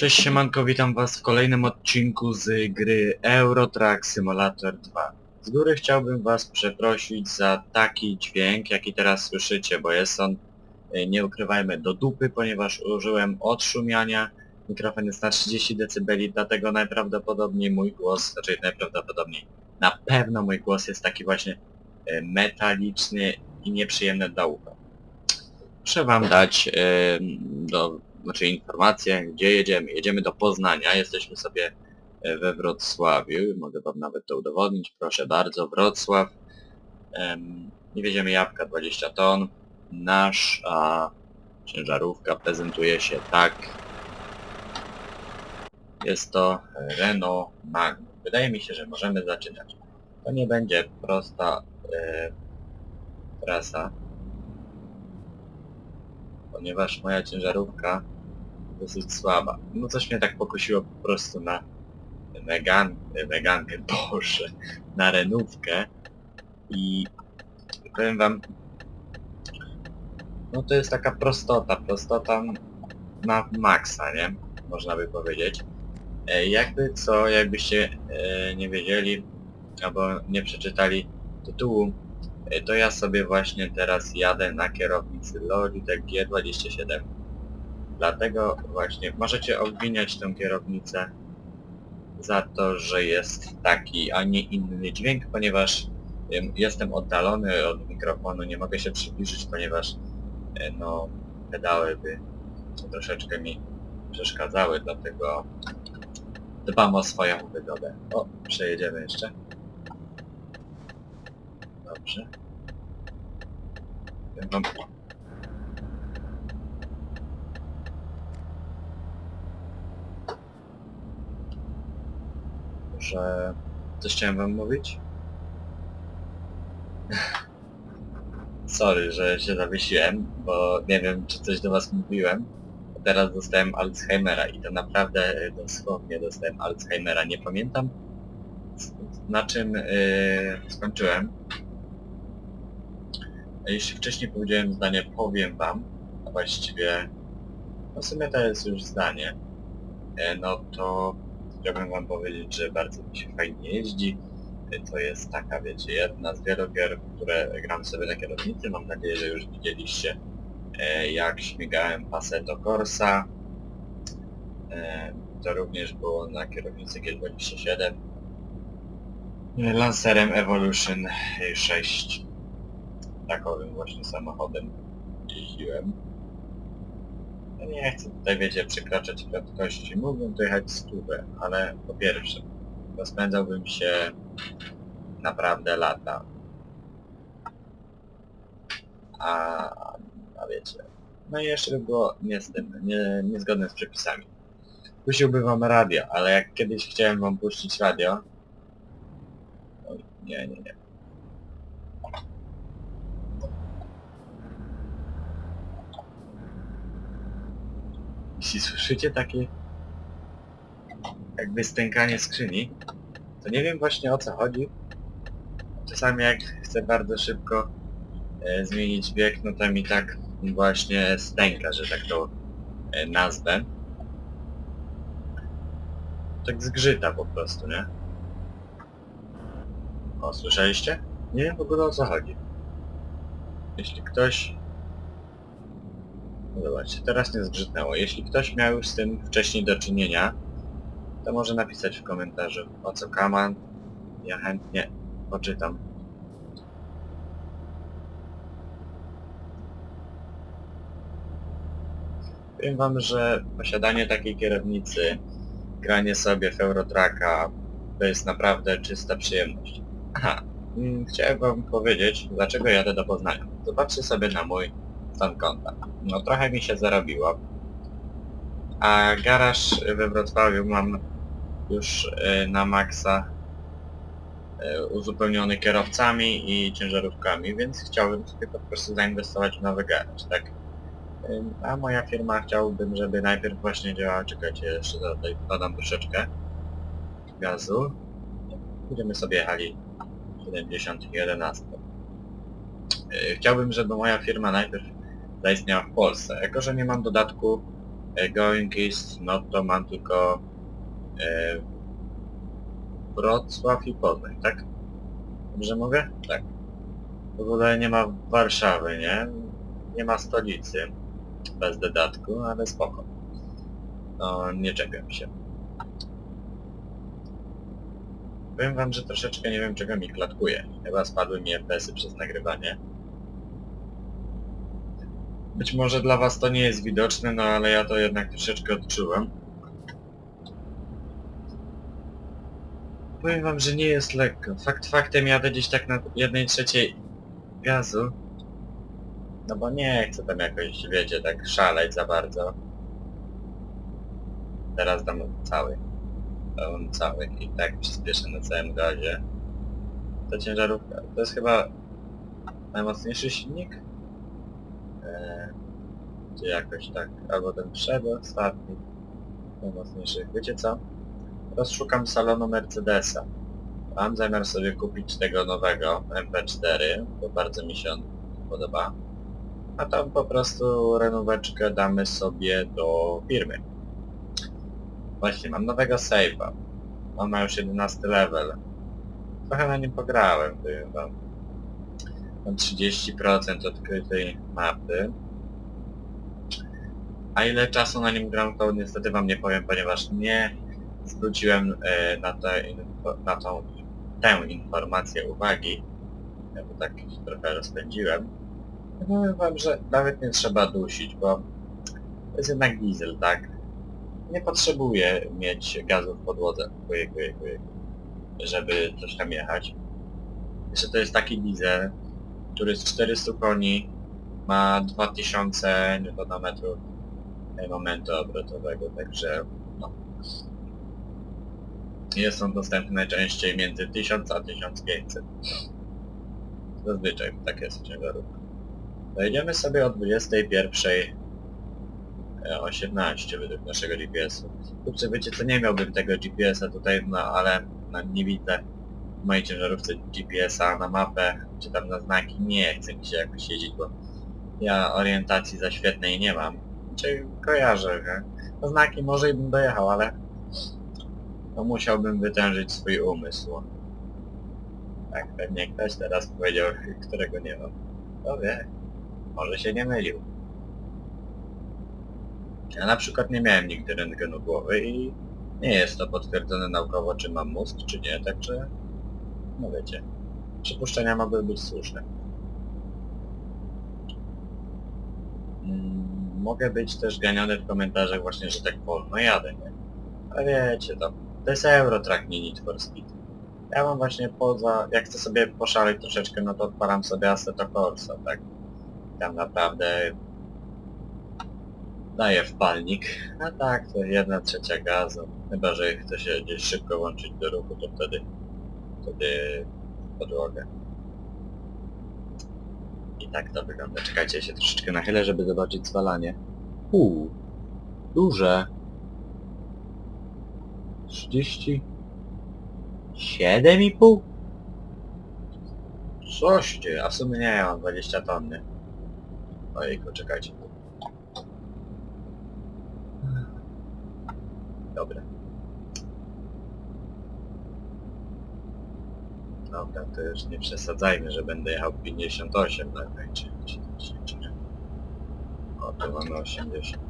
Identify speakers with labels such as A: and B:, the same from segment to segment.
A: Cześć siemanko, witam was w kolejnym odcinku z gry Euro Truck Simulator 2. Z góry chciałbym was przeprosić za taki dźwięk, jaki teraz słyszycie, bo jest on, e, nie ukrywajmy, do dupy, ponieważ użyłem odszumiania. Mikrofon jest na 30 dB, dlatego najprawdopodobniej mój głos, znaczy najprawdopodobniej, na pewno mój głos jest taki właśnie e, metaliczny i nieprzyjemny dla ucha. Muszę wam dać e, do znaczy informację, gdzie jedziemy. Jedziemy do Poznania, jesteśmy sobie e, we Wrocławiu, mogę wam nawet to udowodnić, proszę bardzo, Wrocław. I wiedziemy jabłka 20 ton. Nasza ciężarówka prezentuje się tak. Jest to Renault Magnum. Wydaje mi się, że możemy zaczynać. To nie będzie prosta e, trasa, ponieważ moja ciężarówka dosyć słaba. No coś mnie tak pokusiło po prostu na Megan, Megankę, Boże, na renówkę i powiem wam, no to jest taka prostota, prostota na maksa, nie? Można by powiedzieć. E, jakby co, jakbyście e, nie wiedzieli, albo nie przeczytali tytułu, to ja sobie właśnie teraz jadę na kierownicy Logitech G27. Dlatego właśnie możecie obwiniać tę kierownicę za to, że jest taki, a nie inny dźwięk, ponieważ em, jestem oddalony od mikrofonu, nie mogę się przybliżyć, ponieważ e, no pedały by troszeczkę mi przeszkadzały, dlatego dbam o swoją wygodę. O, przejedziemy jeszcze. Dobrze. Wam, że coś chciałem wam mówić. Sorry, że się zawiesiłem, bo nie wiem, czy coś do was mówiłem. Teraz dostałem Alzheimera i to naprawdę e, dosłownie dostałem Alzheimera. Nie pamiętam na czym yy, skończyłem. Jeśli wcześniej powiedziałem zdanie, powiem wam, a właściwie, no w sumie to jest już zdanie, e, no to chciałbym wam powiedzieć, że bardzo mi się fajnie jeździ. To jest taka, wiecie, jedna z wielu gier, które gram sobie na kierownicy. Mam nadzieję, że już widzieliście, e, jak śmigałem Passeto Corsa. E, To również było na kierownicy G27. E, Lancerem Evolution 6. Takowym właśnie samochodem jeździłem. Ja nie chcę tutaj, wiecie, przekraczać prędkości. Mógłbym tu jechać stówę, ale po pierwsze, rozpędzałbym się naprawdę lata. A, a wiecie, no i jeszcze by było nie z tym, nie, niezgodne z przepisami. Puściłbym wam radio, ale jak kiedyś chciałem wam puścić radio... Oj, nie, nie, nie. Jeśli słyszycie takie jakby stękanie skrzyni, to nie wiem właśnie o co chodzi. Czasami jak chcę bardzo szybko e, zmienić bieg, no to mi tak właśnie stęka, że tak to e, nazwę. Tak zgrzyta po prostu, nie? O, słyszeliście? Nie wiem w ogóle o co chodzi. Jeśli ktoś zobaczcie, teraz nie zgrzytnęło. Jeśli ktoś miał już z tym wcześniej do czynienia, to może napisać w komentarzu o co kaman. Ja chętnie poczytam. Powiem wam, że posiadanie takiej kierownicy, granie sobie w Eurotracka, to jest naprawdę czysta przyjemność. Aha, mm, chciałem wam powiedzieć, dlaczego jadę do Poznania. Zobaczcie sobie na mój stan konta. No trochę mi się zarobiło. A garaż we Wrocławiu mam już y, na maksa y, uzupełniony kierowcami i ciężarówkami, więc chciałbym sobie po prostu zainwestować w nowy garaż, tak? A moja firma chciałbym, żeby najpierw właśnie działała, czekajcie, jeszcze dodaj- dodam troszeczkę gazu. Będziemy sobie jechali 70 i 11. Y, Chciałbym, żeby moja firma najpierw zaistniała w Polsce. Jako, że nie mam dodatku e, going east, no to mam tylko e, Wrocław i Poznań, tak? Dobrze mówię? Tak. W ogóle nie ma Warszawy, nie? Nie ma stolicy. Bez dodatku, ale spoko. No, nie czepiam się. Powiem wam, że troszeczkę nie wiem czego mi klatkuje. Chyba spadły mi FPS-y przez nagrywanie. Być może dla was to nie jest widoczne, no ale ja to jednak troszeczkę odczułem. Powiem wam, że nie jest lekko. Fakt faktem jadę gdzieś tak na jednej trzeciej gazu. No bo nie chcę tam jakoś, wiecie, tak szaleć za bardzo. Teraz dam cały. Dam cały i tak przyspieszę na całym gazie. Ta ciężarówka, to jest chyba najmocniejszy silnik? Czy jakoś tak, albo ten przedostatni najmocniejszy. Wiecie co? Rozszukam salonu Mercedesa. Mam zamiar sobie kupić tego nowego MP4, bo bardzo mi się on podoba. A tam po prostu renóweczkę damy sobie do firmy. Właśnie, mam nowego save'a. On ma już 11 level. Trochę na nim pograłem, powiem wam. Mam 30% odkrytej mapy. A ile czasu na nim gram, to niestety wam nie powiem, ponieważ nie zwróciłem e, na, te, na tą, tę informację uwagi. Ja to tak trochę rozpędziłem. Powiem wam, że nawet nie trzeba dusić, bo to jest jednak diesel, tak? Nie potrzebuję mieć gazu w podłodze, żeby coś tam jechać. Jeszcze to jest taki diesel, który z 400 koni ma 2000 Nm momentu obrotowego, także no. Jest on dostępny najczęściej między 1000 a 1500. Zazwyczaj tak jest ciężarówka. Dojedziemy sobie o 21.18 według naszego GPS-u. Kurczę, wiecie co, nie miałbym tego GPS-a tutaj, no ale no, nie widzę mojej ciężarówce GPS-a na mapę, czy tam na znaki. Nie chce mi się jakoś jeździć, bo ja orientacji za świetnej nie mam. Czy kojarzę, że na znaki może i bym dojechał, ale to musiałbym wytężyć swój umysł. Tak, pewnie ktoś teraz powiedział, którego nie mam. To wie, może się nie mylił. Ja na przykład nie miałem nigdy rentgenu głowy i nie jest to potwierdzone naukowo, czy mam mózg, czy nie, także no wiecie, przypuszczenia mogły być słuszne. Mm, Mogę być też ganiony w komentarzach właśnie, że tak wolno jadę, nie? Ale wiecie to, to jest Eurotrack, nie Need for Speed. Ja mam właśnie poza, jak chcę sobie poszaleć troszeczkę, no to odpalam sobie Assetto Corsa, tak? Tam naprawdę daje wpalnik, a tak to jedna trzecia gazu. Chyba, że chce się gdzieś szybko łączyć do ruchu, to wtedy, wtedy podłogę. I tak to wygląda. Czekajcie, ja się troszeczkę nachylę, żeby zobaczyć zwalanie. Uuu, duże. 30... 7,5? Coś ty, a w sumie nie, ja mam 20 tony. Ojejku, czekajcie. Dobra. Dobra, to już nie przesadzajmy, że będę jechał 58 na końcu. O, to mamy 80.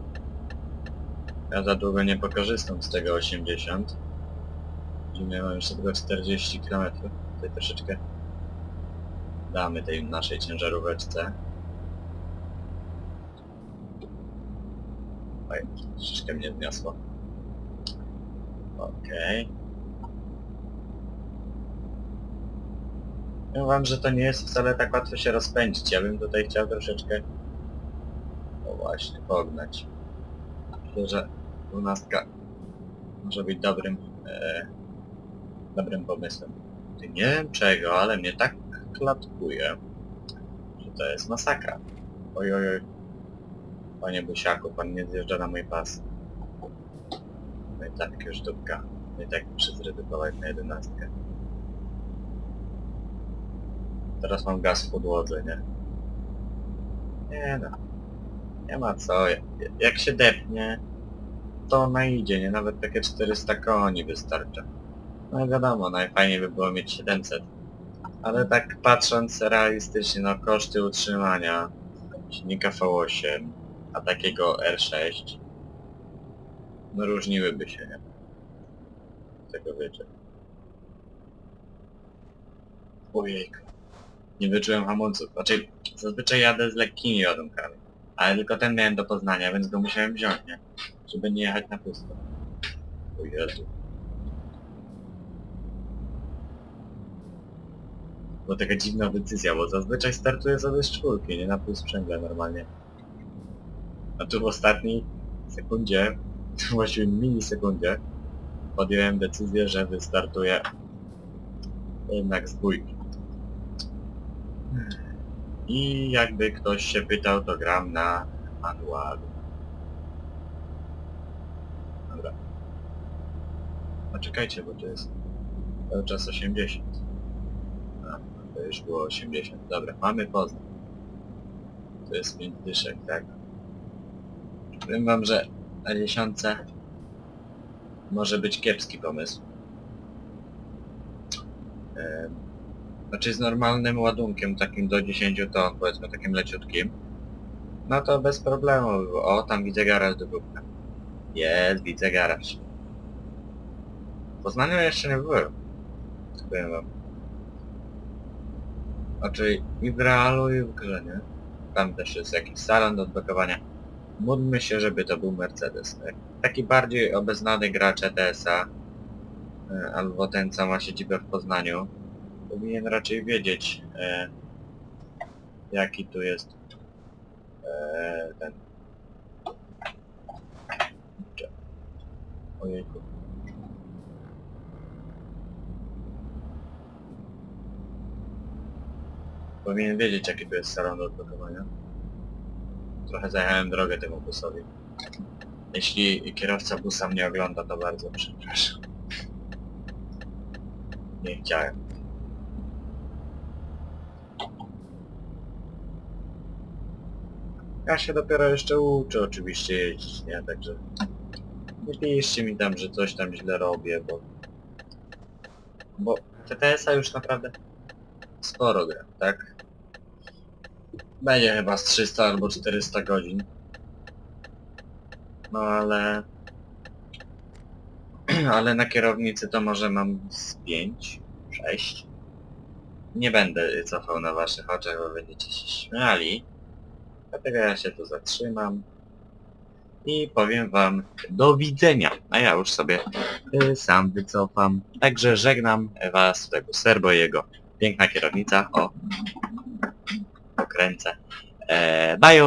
A: Ja za długo nie pokorzystam z tego 80. Zimie mam jeszcze tylko 40 km. Tutaj troszeczkę damy tej naszej ciężaróweczce. Oj, troszeczkę mnie zniosło. Okej. Powiem wam, że to nie jest wcale tak łatwo się rozpędzić. Ja bym tutaj chciał troszeczkę... O właśnie, pognać. Myślę, że dwunastka może być dobrym, e, dobrym pomysłem. Nie wiem czego, ale mnie tak klatkuje, że to jest masakra. Oj, oj, oj. Panie Busiaku, pan nie zjeżdża na mój pas. No i tak już dupka. No i tak muszę zredukować na jedenastkę. Teraz mam gaz w podłodze, nie? Nie no. Nie ma co. Jak- się depnie, to ona idzie, nie? Nawet takie 400 koni wystarcza. No wiadomo, najfajniej by było mieć 700. Ale tak patrząc realistycznie, no koszty utrzymania silnika V8, a takiego R6, no różniłyby się, nie? Tego wiecie. Ojejku. Nie wyczułem hamulców. Znaczy, zazwyczaj jadę z lekkimi ładunkami. Ale tylko ten miałem do Poznania, więc go musiałem wziąć, nie? Żeby nie jechać na pusto. O Jezu. Bo taka dziwna decyzja, bo zazwyczaj startuję sobie z czwórki, nie na pół sprzęgle normalnie. A tu w ostatniej sekundzie, właściwie milisekundzie, podjąłem decyzję, że wystartuję jednak z dwójki. I jakby ktoś się pytał, to gram na manualu. Dobra. A czekajcie, bo to jest cały czas 80. A, to już było 80. Dobra, mamy Poznań. To jest 5 dyszek, tak? Powiem wam, że na dziesiątce może być kiepski pomysł. Em, Znaczy z normalnym ładunkiem, takim do 10 ton, powiedzmy takim leciutkim, no to bez problemu. O, tam widzę garaż do grupy. Jest, widzę garaż. W Poznaniu jeszcze nie byłem. Powiem wam. Znaczy i w realu i w grze, nie? Tam też jest jakiś salon do odblokowania. Módlmy się, żeby to był Mercedes. tak? Taki bardziej obeznany gracz ETS-a, e, albo ten, co ma siedzibę w Poznaniu, powinien raczej wiedzieć, e, jaki tu jest e, ten... Ojejku. Powinien wiedzieć, jaki tu jest salon do odblokowania. Trochę zajechałem drogę temu busowi. Jeśli kierowca busa mnie ogląda, to bardzo przepraszam. Nie chciałem. Ja się dopiero jeszcze uczę oczywiście jeździć, nie? Także nie piszcie mi tam, że coś tam źle robię, bo... Bo TTS-a już naprawdę sporo gra, tak? Będzie chyba z 300 albo 400 godzin. No ale... ale na kierownicy to może mam z 5, 6. Nie będę cofał na waszych oczach, bo będziecie się śmiali. Dlatego ja się tu zatrzymam. I powiem wam do widzenia. A ja już sobie y, sam wycofam. Także żegnam was, tego Serbo jego piękna kierownica. O, pokręcę. E, bye!